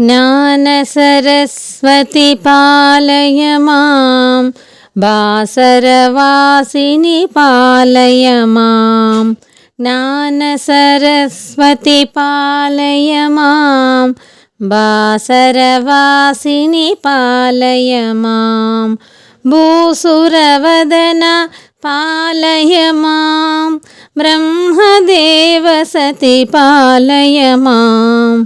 ज्ञानसरस्वति पालय मां बासरवासिनि पालय मां ज्ञानसरस्वति पालय मां बासरवासिनि पालय मां भूसुरवदन पालय मां ब्रह्मदेवसति पालय मां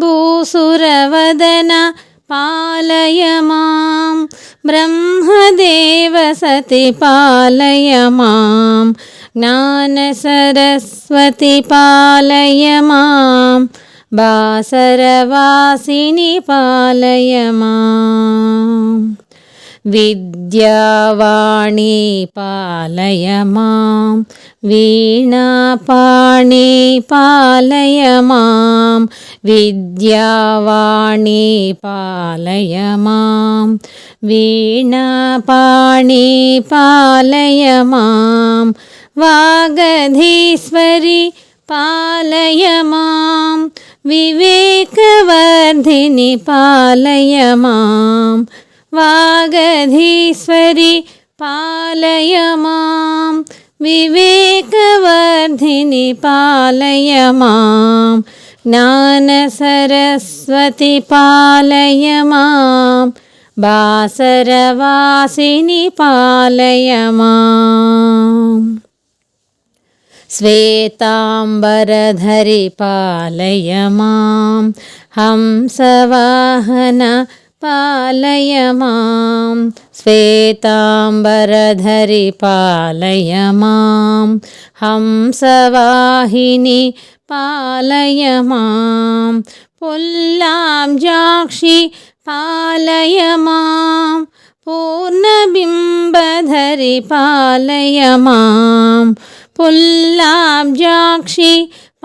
भूसुरवदन पालय मां। ब्रह्मदेवसति पालय मां। ज्ञानसरस्वति पालय मां। बासरवासिनि पालय माम् विद्यावाणी पालय मां वीणापाणि पालय मां विद्यावाणी पालय मां वीणापाणि पालय मां वागधीश्वरि पालय मां विवेकवर्धिनि पालय मां वागधीश्वरि पालय मां विवेकवर्धिनि पालय मां ज्ञानसरस्वति पालय मां बासरवासिनि पालय माम्। श्वेताम्बरधरि पालय मां हंसवाहन पालय मां श्वेताम्बरधरि पालय मां हंसवाहिनि पालय मां पुल्लाब्जाक्षि पालय मां पूर्णबिम्बधरि पालय मां पुल्लाब्जाक्षि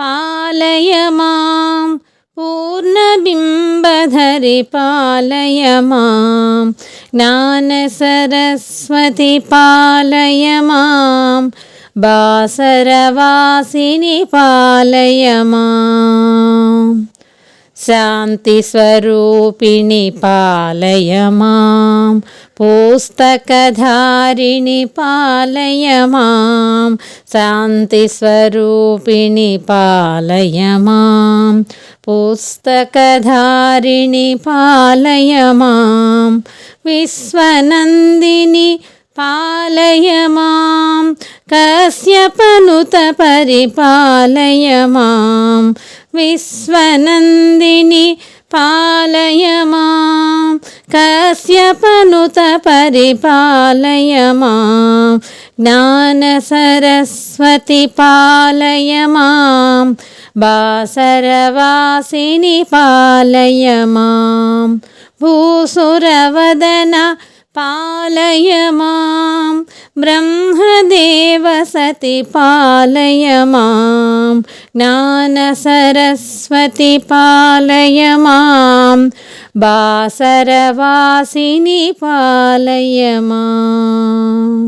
पालय मां पूर्णबिम्बधरि पालय मां ज्ञानसरस्वति पालय मां बासरवासिनि पालय माम् शान्तिस्वरूपिणि पालय मां पुस्तकधारिणि पालय मां शान्तिस्वरूपिणि पालय मां पुस्तकधारिणि पालय मां विश्वनन्दिनि पालय मां कस्यपनुतपरिपालय मां विश्वनन्दिनि पालय मां कस्यपनुतपरिपालय मां ज्ञानसरस्वति पालय मां बासरवासिनि पालय मां भूसुरवदन पालय मां ब्रह्मदेवसति पालय मां ज्ञानसरस्वति पालय मां बासरवासिनि पालय माम्